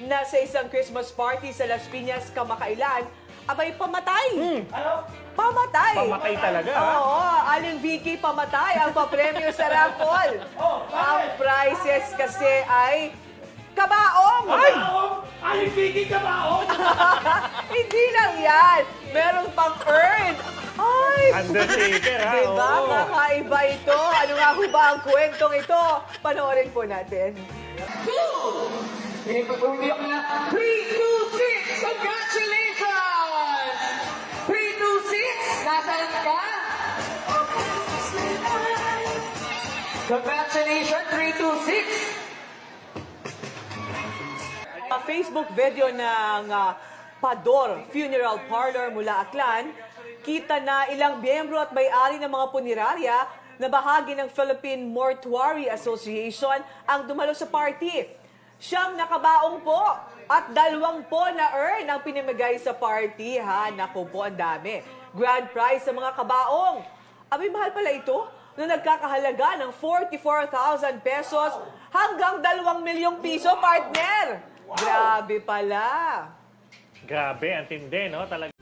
na sa isang Christmas party sa Las Piñas kamakailan, abay pamatay. Pamatay. Pamatay talaga? Oo, Aling Vicky pamatay ang papremyo sa raffle. ang prizes kasi ay kabaong. Ay! Alipigil ka ba ako? Hindi lang yan. Meron pang earn. Ay, Undertaker, ha? Diba? Oo. Kakaiba ito. Ano nga ang kwentong ito? Panoorin po natin. Pinipatuloy ako na 3, 2, 6! Congratulations! 3, 2, 6! Nasaan ka? Congratulations, 3, 2, 6! A Facebook video ng ah, Pador Funeral Parlor mula Aklan, kita na ilang miyembro at may-ari ng mga punerarya na bahagi ng Philippine Mortuary Association ang dumalo sa party. Siyam nakabaong po at dalawang po na earn ang pinamigay sa party ha. Naku po, ang dami. Grand prize sa mga kabaong. Abay, mahal pala ito na nagkakahalaga ng 44,000 pesos hanggang 2 milyong piso, partner. Grabe pala. Grabe, ang tindi, no? Talaga.